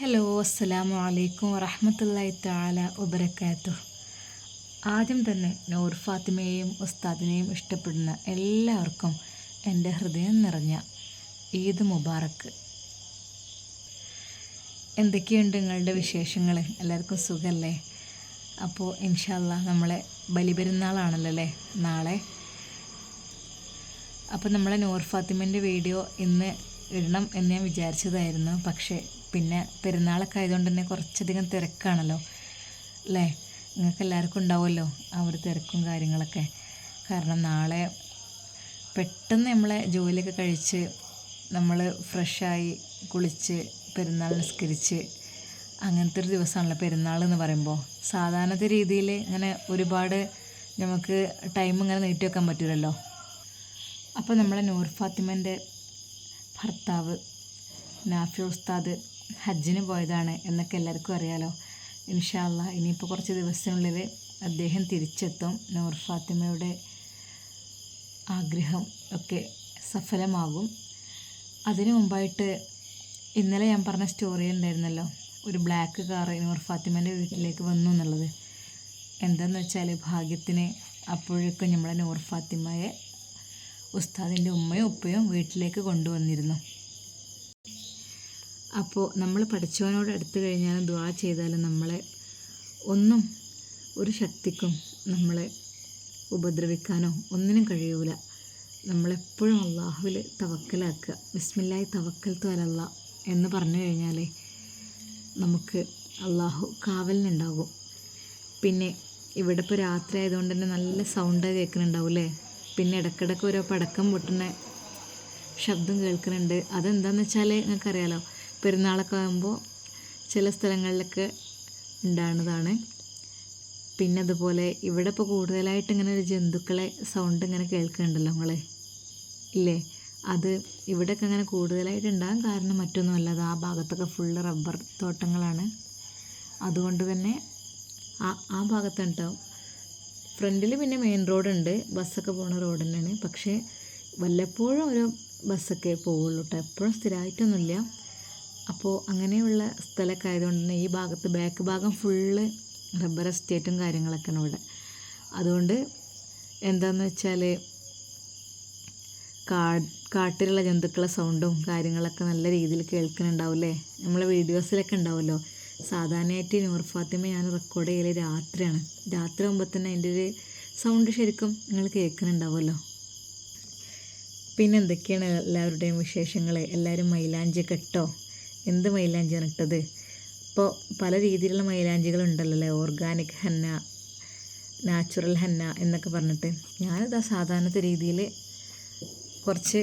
Hello അസ്സലാമു അലൈക്കും വറഹമത്തല്ലായി താല ഉബരക്കാത്തു ആദ്യം തന്നെ നൂർ ഫാത്തിമയെയും ഉസ്താദിനെയും ഇഷ്ടപ്പെടുന്ന എല്ലാവർക്കും എന്റെ ഹൃദയം നിറഞ്ഞ ഈദ് മുബാറക്ക് എന്തൊക്കെയുണ്ട് നിങ്ങളുടെ വിശേഷങ്ങൾ? എല്ലാവർക്കും സുഖമല്ലേ അപ്പോൾ ഇൻഷാല്ല നമ്മളെ ബലിപെരുന്നാളാണല്ലോ അല്ലേ നാളെ? അപ്പോൾ നമ്മളെ നൂർ ഫാത്തിമന്റെ വീഡിയോ ഇന്ന് ഇടണം എന്ന് ഞാൻ വിചാരിച്ചതായിരുന്നു. പക്ഷേ പിന്നെ പെരുന്നാളൊക്കെ ആയതുകൊണ്ട് തന്നെ കുറച്ചധികം തിരക്കാണല്ലോ അല്ലേ? നിങ്ങൾക്ക് എല്ലാവർക്കും ഉണ്ടാവുമല്ലോ ആ ഒരു തിരക്കും കാര്യങ്ങളൊക്കെ. കാരണം നാളെ പെട്ടെന്ന് നമ്മളെ ജോലിയൊക്കെ കഴിച്ച് നമ്മൾ ഫ്രഷായി കുളിച്ച് പെരുന്നാൾ നിസ്കരിച്ച് അങ്ങനത്തെ ഒരു ദിവസമാണല്ലോ പെരുന്നാൾ എന്ന് പറയുമ്പോൾ. സാധാരണത്തെ രീതിയിൽ ഇങ്ങനെ ഒരുപാട് നമുക്ക് ടൈം ഇങ്ങനെ നീട്ടി വെക്കാൻ പറ്റില്ലല്ലോ അപ്പോൾ നമ്മളെ നൂർ ഫാത്തിമന്റെ ഭർത്താവ് നാഫി ഉസ്താദ് ഹജ്ജിന് പോയതാണ് എന്നൊക്കെ എല്ലാവർക്കും അറിയാലോ. ഇൻഷാല്ല ഇനിയിപ്പോൾ കുറച്ച് ദിവസത്തിനുള്ളിൽ അദ്ദേഹം തിരിച്ചെത്തും. നൂർ ഫാത്തിമയുടെ ആഗ്രഹം ഒക്കെ സഫലമാകും. അതിനു മുമ്പായിട്ട് ഇന്നലെ ഞാൻ പറഞ്ഞ സ്റ്റോറി ഉണ്ടായിരുന്നല്ലോ. ഒരു ബ്ലാക്ക് കാർ നൂർ ഫാത്തിമേന്റെ വീട്ടിലേക്ക് വന്നു എന്നുള്ളത്. എന്താന്ന് വെച്ചാൽ ഭാഗ്യത്തിന് അപ്പോഴേക്കും നമ്മളെ നൂർ ഫാത്തിമയെ ഉസ്താദിന്റെ ഉമ്മയും ഉപ്പയും വീട്ടിലേക്ക് കൊണ്ടുവന്നിരുന്നു. അപ്പോൾ നമ്മൾ പഠിച്ചവനോട് അടുത്ത് കഴിഞ്ഞാലും ദ്വാ ചെയ്താലും നമ്മളെ ഒന്നും ഒരു ശക്തിക്കും നമ്മളെ ഉപദ്രവിക്കാനോ ഒന്നിനും കഴിയൂല. നമ്മളെപ്പോഴും അള്ളാഹുവിൽ തവക്കലാക്കുക. വിസ്മില്ലായി തവക്കൽ തോലല്ല എന്ന് പറഞ്ഞു കഴിഞ്ഞാലേ നമുക്ക് അള്ളാഹു കാവലിനുണ്ടാകും. പിന്നെ ഇവിടെ ഇപ്പോൾ രാത്രി ആയതുകൊണ്ട് തന്നെ നല്ല സൗണ്ട് കേൾക്കുന്നുണ്ടാവും അല്ലേ പിന്നെ ഇടയ്ക്കിടയ്ക്ക് ഓരോ പടക്കം പൊട്ടുന്ന ശബ്ദം കേൾക്കുന്നുണ്ട്. അതെന്താണെന്ന് വെച്ചാൽ നിങ്ങൾക്കറിയാലോ പെരുന്നാളൊക്കെ ആകുമ്പോൾ ചില സ്ഥലങ്ങളിലൊക്കെ ഉണ്ടാകുന്നതാണ് പിന്നെ അതുപോലെ ഇവിടെ ഇപ്പോൾ കൂടുതലായിട്ട് ഇങ്ങനെ ഒരു ജന്തുക്കളെ സൗണ്ട് ഇങ്ങനെ കേൾക്കുന്നുണ്ടല്ലോ നമ്മളെ ഇല്ലേ? അത് ഇവിടെയൊക്കെ അങ്ങനെ കൂടുതലായിട്ട് ഉണ്ടാകാൻ കാരണം മറ്റൊന്നുമല്ല അത് ആ ഭാഗത്തൊക്കെ ഫുള്ള് റബ്ബർ തോട്ടങ്ങളാണ്. അതുകൊണ്ട് തന്നെ ആ ആ ഭാഗത്തുണ്ടാവും ഫ്രണ്ടിൽ പിന്നെ മെയിൻ റോഡുണ്ട് ബസ്സൊക്കെ പോണ റോഡ് തന്നെയാണ്. പക്ഷേ വല്ലപ്പോഴും ഒരു ബസ്സൊക്കെ പോവുള്ളൂ കേട്ടോ എപ്പോഴും സ്ഥിരമായിട്ടൊന്നുമില്ല അപ്പോൾ അങ്ങനെയുള്ള സ്ഥലമൊക്കെ ആയതുകൊണ്ട് തന്നെ ഈ ഭാഗത്ത് ബാക്ക് ഭാഗം ഫുള്ള് റബ്ബർ എസ്റ്റേറ്റും കാര്യങ്ങളൊക്കെയാണ് ഇവിടെ. അതുകൊണ്ട് എന്താണെന്ന് വെച്ചാൽ കാ കാട്ടിലുള്ള ജന്തുക്കളെ സൗണ്ടും കാര്യങ്ങളൊക്കെ നല്ല രീതിയിൽ കേൾക്കുന്നുണ്ടാവില്ലേ? നമ്മളെ വീഡിയോസിലൊക്കെ ഉണ്ടാവുമല്ലോ സാധാരണയായിട്ട് നൂർ ഫാത്തിമ ഞാൻ റെക്കോർഡ് ചെയ്യൽ രാത്രിയാണ്. രാത്രി ആകുമ്പോൾ തന്നെ അതിന്റെ ഒരു സൗണ്ട് ശരിക്കും നിങ്ങൾ കേൾക്കുന്നുണ്ടാവുമല്ലോ പിന്നെ എന്തൊക്കെയാണ് എല്ലാവരുടെയും വിശേഷങ്ങൾ എല്ലാവരും മൈലാഞ്ചി കെട്ടോ എന്ത് മൈലാഞ്ചിയാണ് ഇട്ടത്? ഇപ്പോൾ പല രീതിയിലുള്ള മൈലാഞ്ചികളുണ്ടല്ലോ ഓർഗാനിക് ഹെന്ന നാച്ചുറൽ ഹെന്ന എന്നൊക്കെ പറഞ്ഞിട്ട്. ഞാനിതാ സാധാരണത്തെ രീതിയിൽ കുറച്ച്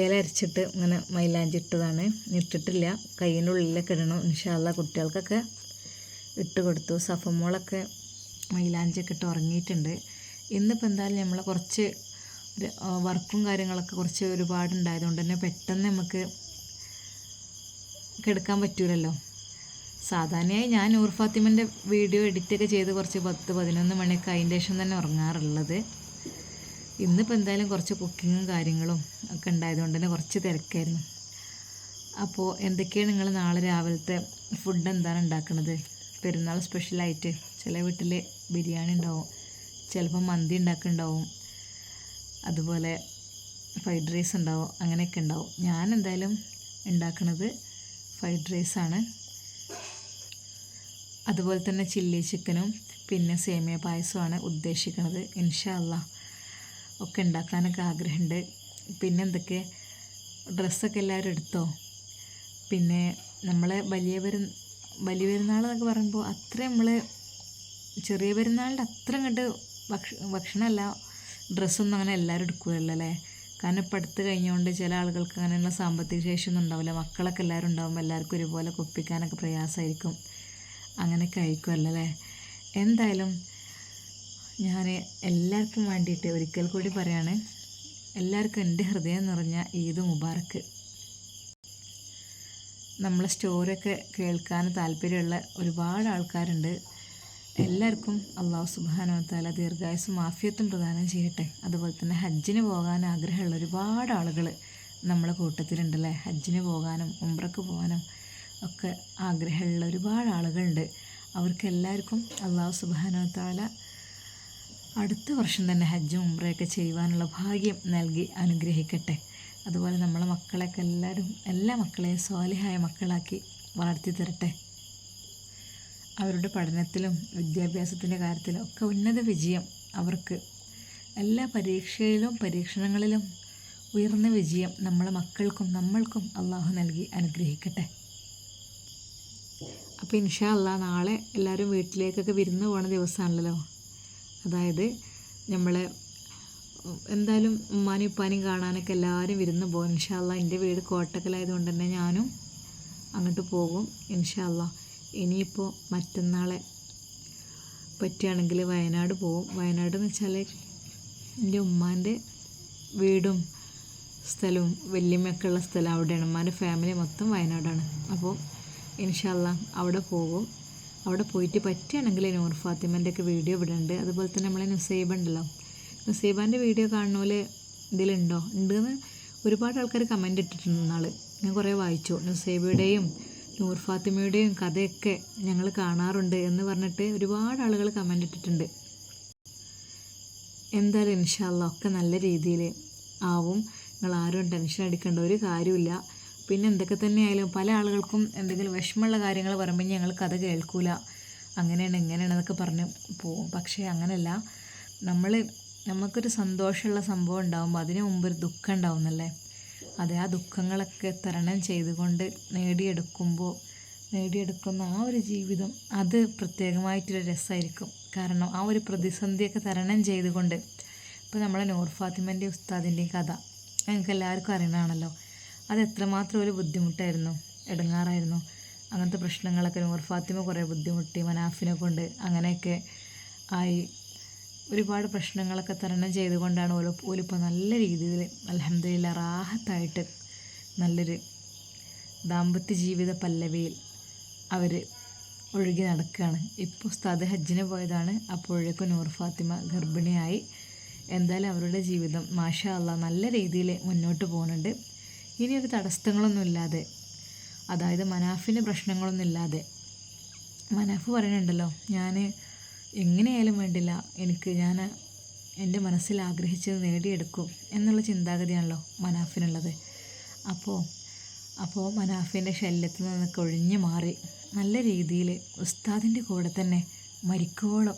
ഇല അരച്ചിട്ട് ഇങ്ങനെ മൈലാഞ്ചി ഇട്ടതാണ്. ഇട്ടിട്ടില്ല. കയ്യിന്റെ ഉള്ളിലൊക്കെ ഇടണം. ഇൻഷാല്ല കുട്ടികൾക്കൊക്കെ ഇട്ട് കൊടുത്തു. സഫമോളൊക്കെ മൈലാഞ്ചിയൊക്കെ ഇട്ട് ഉറങ്ങിയിട്ടുണ്ട്. ഇന്നിപ്പോൾ എന്തായാലും നമ്മൾ കുറച്ച് വർക്കും കാര്യങ്ങളൊക്കെ കുറച്ച് ഒരുപാടുണ്ടായതുകൊണ്ട് തന്നെ പെട്ടെന്ന് നമുക്ക് കിടക്കാൻ പറ്റൂലല്ലോ. സാധാരണയായി ഞാൻ നൂർ ഫാത്തിമന്റെ വീഡിയോ എഡിറ്റൊക്കെ ചെയ്ത് കുറച്ച് പത്ത് പതിനൊന്ന് മണിയൊക്കെ അതിന്റെ ശേഷം തന്നെ ഉറങ്ങാറുള്ളത്. ഇന്നിപ്പോൾ എന്തായാലും കുറച്ച് കുക്കിങ്ങും കാര്യങ്ങളും ഒക്കെ ഉണ്ടായതുകൊണ്ട് തന്നെ കുറച്ച് തിരക്കായിരുന്നു. അപ്പോൾ എന്തൊക്കെയാണ് നിങ്ങൾ നാളെ രാവിലത്തെ ഫുഡ് എന്താണ് ഉണ്ടാക്കുന്നത് പെരുന്നാൾ സ്പെഷ്യലായിട്ട് ചില വീട്ടിൽ ബിരിയാണി ഉണ്ടാവും ചിലപ്പോൾ മന്തി ഉണ്ടാക്കുന്നുണ്ടാവും അതുപോലെ ഫ്രൈഡ് റൈസ് ഉണ്ടാവും അങ്ങനെയൊക്കെ ഉണ്ടാവും. ഞാൻ എന്തായാലും ഉണ്ടാക്കുന്നത് ഫ്രൈഡ് റൈസാണ്. അതുപോലെ തന്നെ ചില്ലി ചിക്കനും പിന്നെ സേമിയ പായസമാണ് ഉദ്ദേശിക്കുന്നത്. ഇൻഷാ അല്ലാ ഒക്കെ ഉണ്ടാക്കാനൊക്കെ ആഗ്രഹമുണ്ട്. പിന്നെ എന്തൊക്കെ? ഡ്രസ്സൊക്കെ എല്ലാവരും എടുത്തോ? പിന്നെ നമ്മളെ വലിയ പെരു വലിയ പെരുന്നാൾ എന്നൊക്കെ പറയുമ്പോൾ അത്ര നമ്മൾ ചെറിയ പെരുന്നാളിന്റെ അത്ര അങ്ങോട്ട് ഭക്ഷ ഭക്ഷണമല്ല ഡ്രസ്സൊന്നും അങ്ങനെ എല്ലാവരും എടുക്കുകയല്ലോ കാരണം ഇപ്പം അടുത്ത് കഴിഞ്ഞുകൊണ്ട് ചില ആളുകൾക്ക് അങ്ങനെയുള്ള സാമ്പത്തിക ശേഷിയൊന്നും ഉണ്ടാവില്ല. മക്കളൊക്കെ എല്ലാവരും ഉണ്ടാകുമ്പോൾ എല്ലാവർക്കും ഒരുപോലെ കൊപ്പിക്കാനൊക്കെ പ്രയാസമായിരിക്കും അങ്ങനെയൊക്കെ ആയിരിക്കുമല്ലോ അല്ലേ? എന്തായാലും ഞാൻ എല്ലാവർക്കും വേണ്ടിയിട്ട് ഒരിക്കൽ കൂടി പറയാണ്. എല്ലാവർക്കും എന്റെ ഹൃദയം നിറഞ്ഞ ഈദ് മുബാറക്ക്. നമ്മളെ സ്റ്റോറിയൊക്കെ കേൾക്കാൻ താല്പര്യമുള്ള ഒരുപാട് ആൾക്കാരുണ്ട്. എല്ലാവർക്കും അള്ളാഹു സുബാനോത്താല ദീർഘായുസും ആഫിയത്തും പ്രദാനം ചെയ്യട്ടെ. അതുപോലെ തന്നെ ഹജ്ജിന് പോകാൻ ആഗ്രഹമുള്ള ഒരുപാട് ആളുകൾ നമ്മളെ കൂട്ടത്തിലുണ്ടല്ലേ? ഹജ്ജിന് പോകാനും ഉംറക്ക് പോകാനും ഒക്കെ ആഗ്രഹമുള്ള ഒരുപാട് ആളുകളുണ്ട്. അവർക്കെല്ലാവർക്കും അള്ളാഹു സുബാനോ താല അടുത്ത വർഷം തന്നെ ഹജ്ജും ഉംറയൊക്കെ ചെയ്യുവാനുള്ള ഭാഗ്യം നൽകി അനുഗ്രഹിക്കട്ടെ. അതുപോലെ നമ്മളെ മക്കളെയൊക്കെ എല്ലാവരും എല്ലാ മക്കളെയും സ്വാലിഹായ മക്കളാക്കി വളർത്തി തരട്ടെ അവരുടെ പഠനത്തിലും വിദ്യാഭ്യാസത്തിന്റെ കാര്യത്തിലും ഒക്കെ ഉന്നത വിജയം അവർക്ക്. എല്ലാ പരീക്ഷയിലും പരീക്ഷണങ്ങളിലും ഉയർന്ന വിജയം നമ്മളെ മക്കൾക്കും നമ്മൾക്കും അള്ളാഹു നൽകി അനുഗ്രഹിക്കട്ടെ. അപ്പോൾ ഇൻഷാ അള്ളാ നാളെ എല്ലാവരും വീട്ടിലേക്കൊക്കെ വിരുന്ന് പോണ ദിവസമാണല്ലോ. അതായത് നമ്മൾ എന്തായാലും ഉമ്മാനും ഉപ്പാനും കാണാനൊക്കെ എല്ലാവരും വിരുന്ന് പോകും ഇൻഷാ അള്ളാ എന്റെ വീട് കോട്ടക്കലായതുകൊണ്ട് തന്നെ ഞാനും അങ്ങോട്ട് പോകും ഇൻഷാ അല്ലാ ഇനിയിപ്പോൾ മറ്റന്നാളെ പറ്റുകയാണെങ്കിൽ വയനാട് പോവും. വയനാട് എന്ന് വെച്ചാൽ എന്റെ ഉമ്മാന്റെ വീടും സ്ഥലവും വല്യമ്മയൊക്കെ ഉള്ള സ്ഥലം അവിടെയാണ്. ഉമ്മാന്റെ ഫാമിലി മൊത്തം വയനാടാണ്. അപ്പോൾ ഇൻഷല്ല അവിടെ പോകും. അവിടെ പോയിട്ട് പറ്റുകയാണെങ്കിൽ നൂർ ഫാത്തിമന്റെ ഒക്കെ വീഡിയോ ഇവിടെ ഉണ്ട് അതുപോലെ തന്നെ നമ്മളെ നുസൈബ ഉണ്ടല്ലോ. നുസൈബാന്റെ വീഡിയോ കാണുന്ന പോലെ ഇതിലുണ്ടോ ഉണ്ടെന്ന് ഒരുപാട് ആൾക്കാർ കമന്റ് ഇട്ടിട്ടുണ്ട് നാൾ ഞാൻ കുറേ വായിച്ചു. നുസൈബയുടെയും നൂർ ഫാത്തിമയുടെയും കഥയൊക്കെ ഞങ്ങൾ കാണാറുണ്ട് എന്ന് പറഞ്ഞിട്ട് ഒരുപാട് ആളുകൾ കമന്റ് ഇട്ടിട്ടുണ്ട്. എന്തായാലും ഇൻഷാല്ല ഒക്കെ നല്ല രീതിയിൽ ആവും. നിങ്ങൾ ആരും ടെൻഷൻ അടിക്കേണ്ട ഒരു കാര്യമില്ല. പിന്നെ എന്തൊക്കെ തന്നെയായാലും പല ആളുകൾക്കും എന്തെങ്കിലും വിഷമമുള്ള കാര്യങ്ങൾ പറയുമ്പോൾ ഞങ്ങൾ കഥ കേൾക്കൂല. അങ്ങനെയാണ് ഇങ്ങനെയാണ് എന്നൊക്കെ പറഞ്ഞ് പോവും. പക്ഷേ അങ്ങനെയല്ല നമ്മൾ നമുക്കൊരു സന്തോഷമുള്ള സംഭവം ഉണ്ടാകുമ്പോൾ അതിനു മുമ്പ് ഒരു ദുഃഖം ഉണ്ടാവുന്നല്ലേ അതെ ആ ദുഃഖങ്ങളൊക്കെ തരണം ചെയ്തുകൊണ്ട് നേടിയെടുക്കുമ്പോൾ നേടിയെടുക്കുന്ന ആ ഒരു ജീവിതം അത് പ്രത്യേകമായിട്ടൊരു രസമായിരിക്കും. കാരണം ആ ഒരു പ്രതിസന്ധിയൊക്കെ തരണം ചെയ്തുകൊണ്ട് ഇപ്പോൾ നമ്മളെ നൂർ ഫാത്തിമന്റെ ഉസ്താദിന്റെയും കഥ ഞങ്ങൾക്ക് എല്ലാവർക്കും അറിയണമാണല്ലോ അത് എത്രമാത്രം ഒരു ബുദ്ധിമുട്ടായിരുന്നു ഇടങ്ങാറായിരുന്നു അങ്ങനത്തെ പ്രശ്നങ്ങളൊക്കെ നൂർ ഫാത്തിമ കുറേ ബുദ്ധിമുട്ടി മനാഫിനെ കൊണ്ട് അങ്ങനെയൊക്കെ ആയി. ഒരുപാട് പ്രശ്നങ്ങളൊക്കെ തരണം ചെയ്തുകൊണ്ടാണ് ഓരോ ഓലിപ്പോൾ നല്ല രീതിയിൽ അലഹമ്മദില്ല റാഹത്തായിട്ട് നല്ലൊരു ദാമ്പത്യ ജീവിത പല്ലവിയിൽ അവർ ഒഴുകി നടക്കുകയാണ് ഇപ്പോൾ ഉസ്താദ് ഹജ്ജിന് പോയതാണ്. അപ്പോഴേക്കും നൂർ ഫാത്തിമ ഗർഭിണിയായി. എന്തായാലും അവരുടെ ജീവിതം മാഷാ അല്ല നല്ല രീതിയിൽ മുന്നോട്ട് പോകുന്നുണ്ട് ഇനി ഒരു തടസ്സങ്ങളൊന്നുമില്ലാതെ അതായത് മനാഫിന്റെ പ്രശ്നങ്ങളൊന്നുമില്ലാതെ മനാഫ് പറയുന്നുണ്ടല്ലോ ഞാൻ എങ്ങനെയായാലും വേണ്ടില്ല. എനിക്ക് ഞാൻ എന്റെ മനസ്സിൽ ആഗ്രഹിച്ചത് നേടിയെടുക്കും എന്നുള്ള ചിന്താഗതിയാണല്ലോ മനാഫിനുള്ളത്. അപ്പോൾ അപ്പോൾ മനാഫിന്റെ ശല്യത്തിൽ നിന്നൊക്കെ ഒഴിഞ്ഞു മാറി. നല്ല രീതിയിൽ ഉസ്താദിന്റെ കൂടെ തന്നെ മരിക്കോളം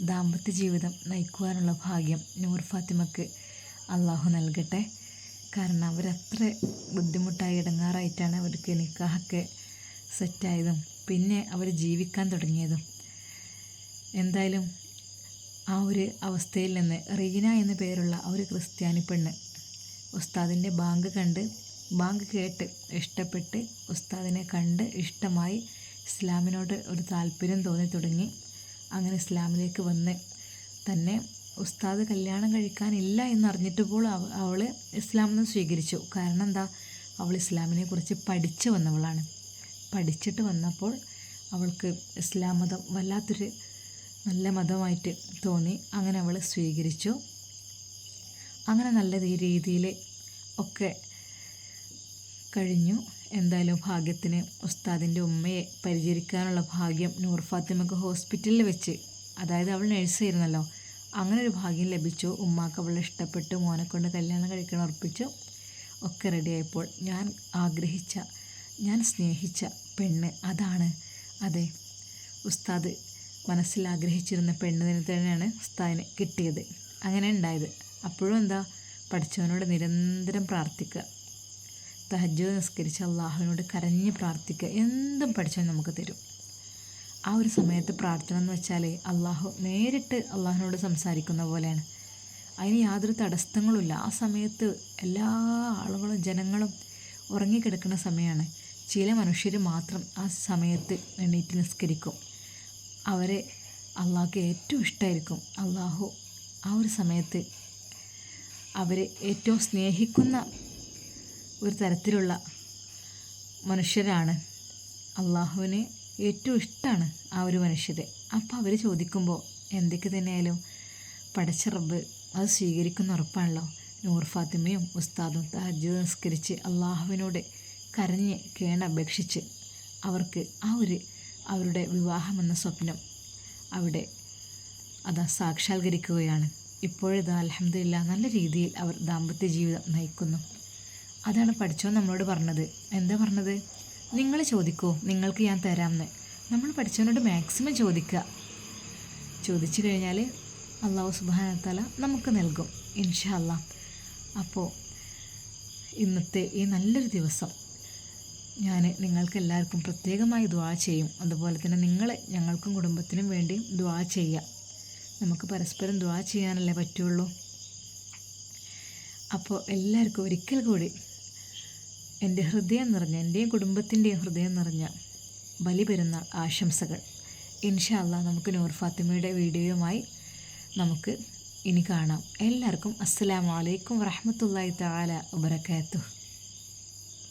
ദാമ്പത്യ ജീവിതം നയിക്കുവാനുള്ള ഭാഗ്യം നൂർ ഫാത്തിമക്ക് അള്ളാഹു നൽകട്ടെ. കാരണം അവരത്ര ബുദ്ധിമുട്ടായി ഇടങ്ങാറായിട്ടാണ് അവർക്ക് നിക്കാഹൊക്കെ സെറ്റായതും പിന്നെ അവർ ജീവിക്കാൻ തുടങ്ങിയതും. എന്തായാലും ആ ഒരു അവസ്ഥയിൽ നിന്ന് റീന എന്ന പേരുള്ള ഒരു ക്രിസ്ത്യാനി പെണ്ണ് ഉസ്താദിന്റെ ബാങ്ക് കണ്ട് ബാങ്ക് കേട്ട് ഇഷ്ടപ്പെട്ട് ഉസ്താദിനെ കണ്ട് ഇഷ്ടമായി ഇസ്ലാമിനോട് ഒരു താല്പര്യം തോന്നി തുടങ്ങി. അങ്ങനെ ഇസ്ലാമിലേക്ക് വന്ന് തന്നെ ഉസ്താദ് കല്യാണം കഴിക്കാനില്ല എന്നറിഞ്ഞിട്ട് പോലും അവൾ ഇസ്ലാമിനെ സ്വീകരിച്ചു. കാരണം എന്താ? അവൾ ഇസ്ലാമിനെ കുറിച്ച് പഠിച്ചു വന്നവളാണ്. പഠിച്ചിട്ട് വന്നപ്പോൾ അവൾക്ക് ഇസ്ലാം മതം വല്ലാത്തൊരു നല്ല മതമായിട്ട് തോന്നി. അങ്ങനെ അവൾ സ്വീകരിച്ചു. അങ്ങനെ നല്ല രീതിയിൽ ഒക്കെ കഴിഞ്ഞു. എന്തായാലും ഭാഗ്യത്തിന് ഉസ്താദിന്റെ ഉമ്മയെ പരിചരിക്കാനുള്ള ഭാഗ്യം നൂർ ഫാത്തിമക്ക് ഹോസ്പിറ്റലിൽ വെച്ച്. അതായത് അവൾ നഴ്സായിരുന്നല്ലോ. അങ്ങനെ ഒരു ഭാഗ്യം ലഭിച്ചു. ഉമ്മാക്ക് അവളെ ഇഷ്ടപ്പെട്ടു. മോനെ കൊണ്ട് കല്യാണം കഴിക്കണം ഉറപ്പിച്ചു. ഒക്കെ റെഡിയായപ്പോൾ ഞാൻ ആഗ്രഹിച്ച ഞാൻ സ്നേഹിച്ച പെണ്ണ് അതാണ്. അതെ ഉസ്താദ് മനസ്സിൽ ആഗ്രഹിച്ചിരുന്ന പെണ്ണിന് തന്നെയാണ് ഉസ്താദിന് കിട്ടിയത്. അങ്ങനെ ഉണ്ടായത്. അപ്പോഴും എന്താ? പഠിച്ചവനോട് നിരന്തരം പ്രാർത്ഥിക്കുക. തഹജ്ജോ നിസ്കരിച്ച് അള്ളാഹുവിനോട് കരഞ്ഞ് പ്രാർത്ഥിക്കുക. എന്തും പഠിച്ചവൻ നമുക്ക് തരും. ആ ഒരു സമയത്ത് പ്രാർത്ഥന എന്ന് വെച്ചാൽ അള്ളാഹു നേരിട്ട് അള്ളാഹുവിനോട് സംസാരിക്കുന്ന പോലെയാണ്. അതിന് യാതൊരു തടസ്സങ്ങളുമില്ല. ആ സമയത്ത് എല്ലാ ആളുകളും ജനങ്ങളും ഉറങ്ങിക്കിടക്കുന്ന സമയമാണ്. ചില മനുഷ്യർ മാത്രം ആ സമയത്ത് എണീറ്റ് നിസ്കരിക്കും. അവരെ അള്ളാഹ്ക്ക് ഏറ്റവും ഇഷ്ടമായിരിക്കും അള്ളാഹു ആ ഒരു സമയത്ത് അവരെ ഏറ്റവും സ്നേഹിക്കുന്ന ഒരു തരത്തിലുള്ള മനുഷ്യരാണ്. അള്ളാഹുവിന് ഏറ്റവും ഇഷ്ടമാണ് ആ ഒരു മനുഷ്യരെ. അപ്പോൾ അവർ ചോദിക്കുമ്പോൾ എന്തൊക്കെ തന്നെയായാലും പഠിച്ച റബ്ബ് അത് സ്വീകരിക്കുന്ന ഉറപ്പാണല്ലോ. നൂർ ഫാത്തിമയും ഉസ്താദും തഹജ് നിസ്കരിച്ച് അള്ളാഹുവിനോട് കരഞ്ഞ് കേണപേക്ഷിച്ച് അവർക്ക് ആ ഒരു അവരുടെ വിവാഹമെന്ന സ്വപ്നം അവിടെ അത് സാക്ഷാത്കരിക്കുകയാണ്. ഇപ്പോഴിതാ അലഹമില്ല നല്ല രീതിയിൽ അവർ ദാമ്പത്യ ജീവിതം നയിക്കുന്നു. അതാണ് പഠിച്ചോ നമ്മളോട് പറഞ്ഞത്. എന്താ പറഞ്ഞത്? നിങ്ങൾ ചോദിക്കൂ നിങ്ങൾക്ക് ഞാൻ തരാമെന്ന് നമ്മൾ പഠിച്ചവനോട് മാക്സിമം ചോദിക്കുക. ചോദിച്ചു കഴിഞ്ഞാൽ അള്ളാഹു സുബാനത്തല നമുക്ക് നൽകും ഇൻഷാ അല്ലാ അപ്പോൾ ഇന്നത്തെ ഈ നല്ലൊരു ദിവസം ഞാൻ നിങ്ങൾക്ക് എല്ലാവർക്കും പ്രത്യേകമായി ദ്വാ ചെയ്യും. അതുപോലെ തന്നെ നിങ്ങൾ ഞങ്ങൾക്കും കുടുംബത്തിനും വേണ്ടി ദ്വാ ചെയ്യുക നമുക്ക് പരസ്പരം ദ്വാ ചെയ്യാനല്ലേ പറ്റുള്ളൂ? അപ്പോൾ എല്ലാവർക്കും ഒരിക്കൽ കൂടി എന്റെ ഹൃദയം നിറഞ്ഞ എന്റെയും കുടുംബത്തിന്റെയും ഹൃദയം നിറഞ്ഞ ബലി പെരുന്നാൾ ആശംസകൾ. ഇൻഷാല്ല നമുക്ക് നൂർ ഫാത്തിമയുടെ വീഡിയോയുമായി നമുക്ക് ഇനി കാണാം. എല്ലാവർക്കും അസ്സലാമു അലൈക്കും വറഹ്മത്തുള്ളാഹി തആല വബറകാതുഹു.